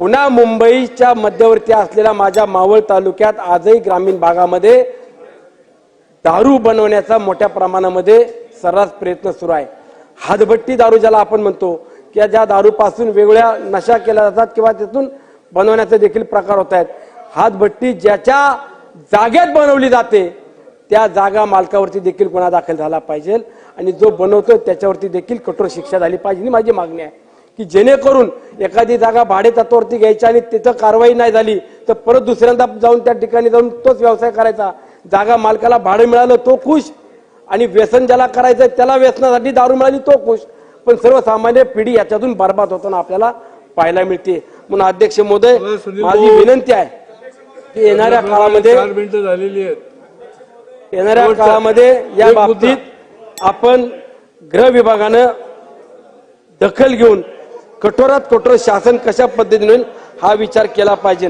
पुन्हा मुंबईच्या मध्यवर्ती असलेल्या माझ्या मावळ तालुक्यात आजही ग्रामीण भागामध्ये दारू बनवण्याचा मोठ्या प्रमाणामध्ये सर्रास प्रयत्न सुरू आहे. हातभट्टी दारू ज्याला आपण म्हणतो की ज्या दारूपासून वेगळ्या नशा केल्या जातात किंवा त्यातून बनवण्याचे देखील प्रकार होत आहेत. हातभट्टी ज्याच्या जागेत बनवली जाते त्या जागा मालकावरती देखील गुन्हा दाखल झाला पाहिजे आणि जो बनवतो त्याच्यावरती देखील कठोर शिक्षा झाली पाहिजे ही माझी मागणी आहे. की जेणेकरून एखादी जागा भाडे तत्वावरती घ्यायची आणि तिथं कारवाई नाही झाली तर परत दुसऱ्यांदा जाऊन त्या ठिकाणी जाऊन तोच व्यवसाय करायचा. जागा मालकाला भाडं मिळालं तो खुश आणि व्यसन ज्याला करायचंय त्याला व्यसनासाठी दारू मिळाली तो खुश. पण सर्वसामान्य पिढी याच्यातून बर्बाद होताना आपल्याला पाहायला मिळते. म्हणून अध्यक्ष सुनील माझी विनंती आहे की येणाऱ्या काळामध्ये येणाऱ्या काळामध्ये या. बाबतीत आपण गृह विभागानं दखल घेऊन कठोरात कठोर शासन कशा पद्धतीने होईल हा विचार केला पाहिजे.